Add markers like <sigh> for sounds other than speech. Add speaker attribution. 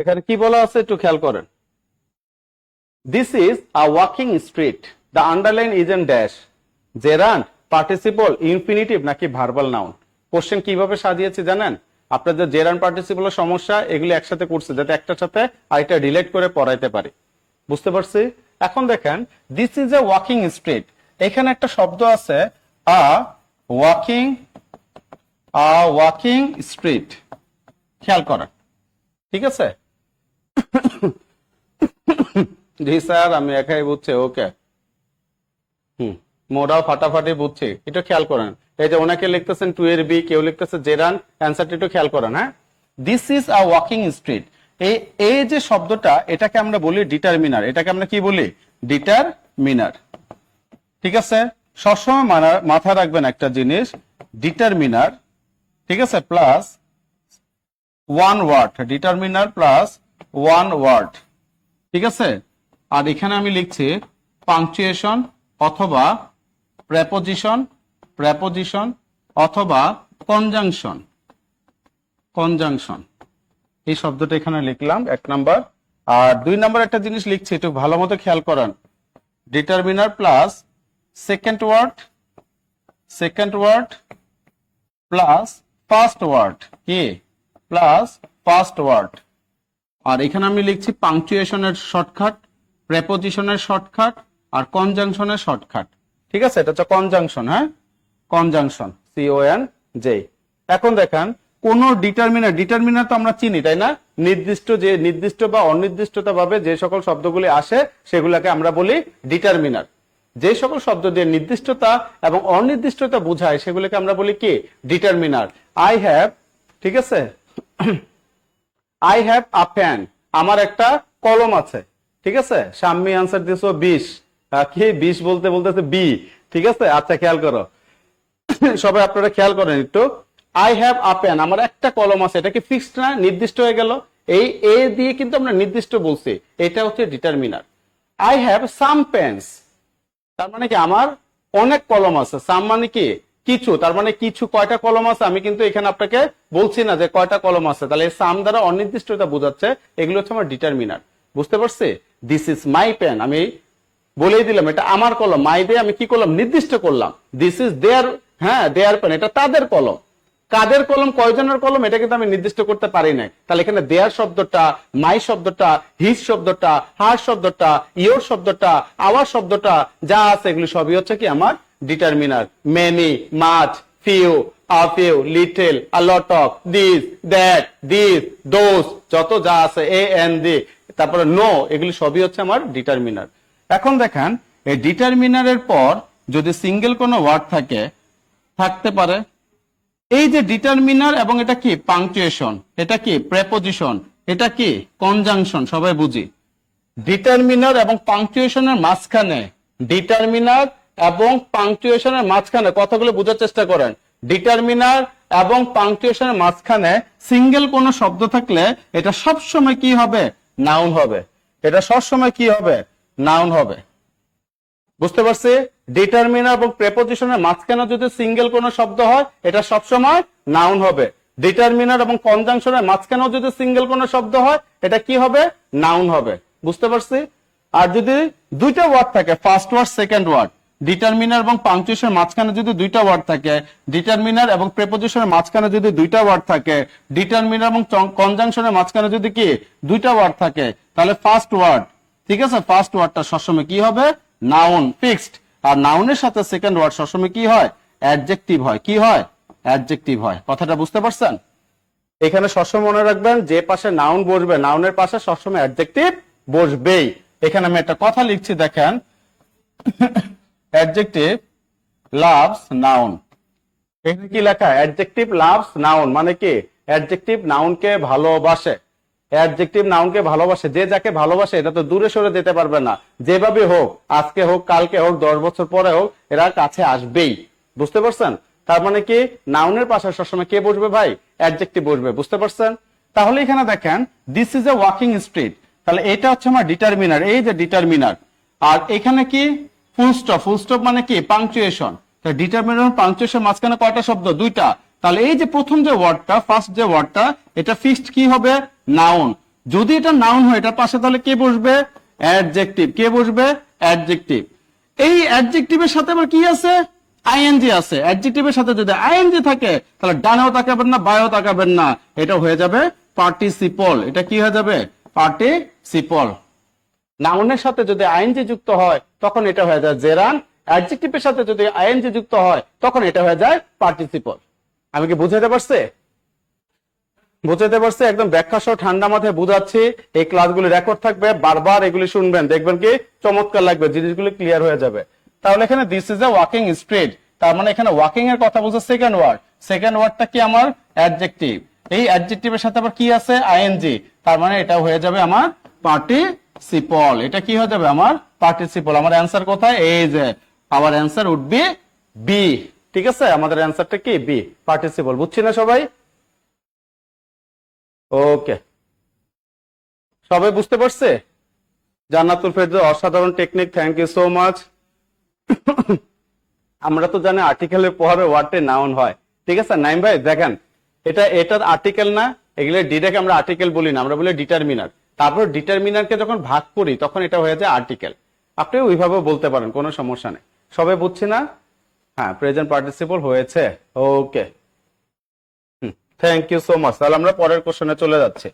Speaker 1: এখানে কি বলা আছে একটু খেয়াল করেন। This is a walking street the underline is N dash gerund participle infinitive নাকি ভার্বাল নাউন কোশ্চেন কীভাবে সাজিয়েছি জানেন? আপনাদের জেরান পার্টিসিপলের সমস্যা, এগুলি একসাথে করছে যাতে একটার সাথে আরেকটা রিলেট করে পড়াইতে পারি। বুঝতে পারছি? এখন দেখেন this is a walking street এখানে একটা শব্দ আছে a walking a walking street খেয়াল করেন। ঠিক আছে? জি, স্যার, আমি একাই বুঝছি, ওকে। হুম মোরাও ফাটাফাটি বুঝছি, একটু খেয়াল করেন। এই যে ওনাকে লিখতেছেন টু এর বি কেউ লিখতেছে জেরান অ্যান্সারটা একটু খেয়াল করেন হ্যাঁ? This is a walking street এই এই যে শব্দটা, এটাকে আমরা বলি ডিটারমিনার এটাকে আমরা কি বলি? ডিটারমিনার ঠিক আছে? সবসময় মাথায় রাখবেন একটা জিনিস ডিটারমিনার ঠিক আছে? Plus one word determiner plus one word ঠিক আছে? আর এখানে আমি লিখছি পাংচুয়েশন অথবা প্রেপোজিশন প্রেপোজিশন অথবা কনজাংশন কনজাংশন এই শব্দটা এখানে লিখলাম, এক নাম্বার। আর দুই নাম্বার একটা জিনিস লিখছি, একটু ভালো মতো খেয়াল করেন। Determiner plus second word second word plus first word কি? প্লাস ফার্স্ট ওয়ার্ড আর এখানে আমি লিখছি পাংচুয়েশনের শর্টকাট প্রেপোজিশনের শর্টকাট আর কনজাংশনের শর্টকাট ঠিক আছে? এটা হচ্ছে কনজাংশন হ্যাঁ? Conjunction C O N J এখন দেখেন, কোন ডিটারমিনার ডিটারমিনার তো আমরা চিনি, তাই না? নির্দিষ্ট যে নির্দিষ্ট বা অনির্দিষ্টতা ভাবে যে সকল শব্দগুলি আসে, সেগুলোকে আমরা বলি ডিটারমিনার যে সকল শব্দ দিয়ে নির্দিষ্টতা এবং অনির্দিষ্টতা বোঝায়, সেগুলোকে আমরা বলি কি? ডিটারমিনার আই হ্যাভ ঠিক আছে? আই হ্যাভ আ প্যান আমার একটা কলম আছে। ঠিক আছে? সাম্মি আনসার দিয়েছ বিশ। কি? বিশ বলতে বলতেছে বি। ঠিক আছে? আচ্ছা খেয়াল করো। <coughs> সবাই আপনারা খেয়াল করেন একটু। আই হ্যাভ আ পেন আমার একটা কলম আছে। এটা কি ফিক্সড না? নির্দিষ্ট হয়ে গেল? এই এ দিয়ে কিন্তু আমরা নির্দিষ্ট বলছি। এটা হচ্ছে determiner I have some pens তার মানে কি? আমার অনেক কলম আছে। সাম মানে কি? কিছু, তার মানে কিছু কয়টা কলম আছে? আমি কিন্তু এখানে আপনাকে বলছি না যে কয়টা কলম আছে। তাহলে সাম দ্বারা অনির্দিষ্টতা বোঝাচ্ছে, এগুলো হচ্ছে আমার ডিটারমিনার বুঝতে পারছি? দিস ইজ মাই পেন আমি বলেই দিলাম, এটা আমার কলম। মাই দিয়ে আমি কি করলাম? নির্দিষ্ট করলাম। দিস ইজ দেয়ার হ্যাঁ দেয়ার পেন এটা তাদের কলম। কাদের কলম? কয়জনের কলম? এটা কিন্তু আমি নির্দিষ্ট করতে পারি নাই। তাহলে এখানে দেয়ার শব্দটা মাই শব্দটা হিজ শব্দটা হার শব্দটা ইয়োর শব্দটা আওয়ার শব্দটা যা আছে, এগুলি সবই হচ্ছে কি আমার determiner many much few a little a lot of this that this those যত যা আছে এ এন দি তারপরে নো এগুলি সবই হচ্ছে আমার ডিটারমিনার এখন দেখেন, এই ডিটারমিনারের পর যদি সিঙ্গেল কোনো ওয়ার্ড থাকে, থাকতে পারে। এই যে ডিটারমিনার এবং এটা কি? পাংচুয়েশন এটা কি? প্রেপোজিশন এটা কি? কনজাংশন সবাই বুঝি। ডিটারমিনার এবং পাংচুয়েশনের মাঝখানে ডিটারমিনার এবং পাংচুয়েশনের মাঝখানে কথাগুলো বোঝার চেষ্টা করেন। ডিটারমিনার এবং পাংচুয়েশনের মাঝখানে সিঙ্গেল কোনো শব্দ থাকলে এটা সব সময় কি হবে? নাউন হবে। এটা সব সময় কি হবে? নাউন হবে। বুঝতে পারছি? ডিটারমিনার এবং প্রেপোজিশনের মাঝখানে যদি সিঙ্গেল কোনো শব্দ হয়, এটা সবসময় নাউন হবে। ডিটারমিনার এবং কনজাংশনের মাঝখানেও যদি সিঙ্গেল কোনো শব্দ হয়, এটা কি হবে? নাউন হবে। বুঝতে পারছি? আর যদি দুইটা ওয়ার্ড থাকে, first word, second word determiner এবং পাংচুয়েশনের মাঝখানে যদি দুইটা ওয়ার্ড থাকে ডিটারমিনার এবং প্রেপোজিশনের মাঝখানে যদি দুইটা ওয়ার্ড থাকে ডিটারমিনার এবং কনজাংশনের মাঝখানে যদি কি দুইটা ওয়ার্ড থাকে, তাহলে ফার্স্ট ওয়ার্ড ঠিক আছে? ফার্স্ট ওয়ার্ডটা সবসময় কি হবে? নাউন ফিক্সড আর নাউনের সাথে সেকেন্ড ওয়ার্ড সবসময় কি হয়? অ্যাডজেক্টিভ হয়। কি হয়? অ্যাডজেক্টিভ হয়। কথাটা বুঝতে পারছেন? এখানে সবসময় মনে রাখবেন, যে পাশে নাউন বসবে নাউনের পাশে সবসময় অ্যাডজেক্টিভ বসবেই। এখানে আমি একটা কথা লিখছি, দেখেন। অ্যাডজেক্টিভ লাভস নাউন এখানে কি লেখা? অ্যাডজেক্টিভ লাভস নাউন মানে কি? অ্যাডজেক্টিভ নাউনকে ভালোবাসে। অ্যাডজেক্টিভ নাউনকে ভালোবাসে। যে যাকে ভালোবাসে এটা তো দূরে সরে যেতে পারবে না। যেভাবে হোক আজকে হোক কালকে হোক দশ বছর পরে হোক এরা কাছে আসবেই। বুঝতে পারছেন? তার মানে কি? নাউনের পাশে সবসময় কে বসবে ভাই? অ্যাডজেক্টিভ বসবে। বুঝতে পারছেন? তাহলে এখানে দেখেন this is a walking street তাহলে এটা হচ্ছে আমার ডিটারমিনার এই যে ডিটারমিনার আর এখানে কি? ফুল স্টপ ফুল স্টপ মানে কি? পাংচুয়েশন ডিটারমিনার পাংচুয়েশন মাঝখানে কয়টা শব্দ? দুইটা। তাহলে এই যে প্রথম যে ওয়ার্ডটা ফার্স্ট যে ওয়ার্ডটা এটা ফিক্সড কি হবে? নাউন যদি এটা নাউন হয়, এটার পাশে তাহলে কে বসবে? অ্যাডজেক্টিভ কে বসবে? অ্যাডজেক্টিভ এই অ্যাডজেক্টিভের সাথে আবার কি আছে? আইএনজি আছে। অ্যাডজেক্টিভের সাথে যদি আইএনজি থাকে, তাহলে ডানেও তাকাবেন না, বায়েও তাকাবেন না। এটা হয়ে যাবে পার্টিসিপল এটা কি হয়ে যাবে? পার্টিসিপল নাউনের সাথে যদি আইএনজি যুক্ত হয়, তখন এটা হয়ে যায় জেরান। অ্যাডজেক্টিভের সাথে যদি আইএনজি যুক্ত হয়, তখন এটা হয়ে যায় পার্টিসিপল। আমি কি বুঝাতে পারছি? বুঝাতে পারছি? একদম ব্যাখ্যা সহ ঠান্ডা মাথায় বুঝাচ্ছি। এই ক্লাসগুলি রেকর্ড থাকবে, বারবার এগুলি শুনবেন। দেখবেন কি চমৎকার লাগবে, জিনিসগুলি ক্লিয়ার হয়ে যাবে। তাহলে এখানে this is a walking street তার মানে এখানে ওয়াকিং এর কথা বলছে সেকেন্ড ওয়ার্ড সেকেন্ড ওয়ার্ডটা কি আমার? অ্যাডজেক্টিভ এই অ্যাডজেক্টিভের সাথে আবার কি আছে? আইএনজি। তার মানে এটা হয়ে যাবে আমার পার্টিসিপল এটা কি হয়ে যাবে আমার? পার্টিসিপল আমার অ্যান্সার কোথায়? এই যে আমার অ্যান্সার উড বি বি ঠিক আছে? আমাদের অ্যান্সারটা কি? বি পার্টিসিপল বুঝছি না সবাই? ওকে সবাই বুঝতে পারছে? জান্নাতুল ফেরদৌস, অসাধারণ technique thank you so much আমরা তো জানি আর্টিকেলের পরে ওয়ার্ডে নাউন হয়। ঠিক আছে? নাইম ভাই, দেখেন, এটা এটা আর্টিকেল না, এগুলো ডিটাকে আমরা আর্টিকেল বলি না, আমরা বলি ডিটারমিনার তারপর ডিটারমিনারকে যখন ভাগ করি, তখন এটা হয়ে যায় আর্টিকেল আপনি ওইভাবে বলতে পারেন, কোনো সমস্যা নেই। সবে বুঝছি না? হ্যাঁ প্রেজেন্ট পার্টিসিপল হয়েছে। Okay thank you so much তাহলে আমরা পরের কোশ্চেনে চলে যাচ্ছি।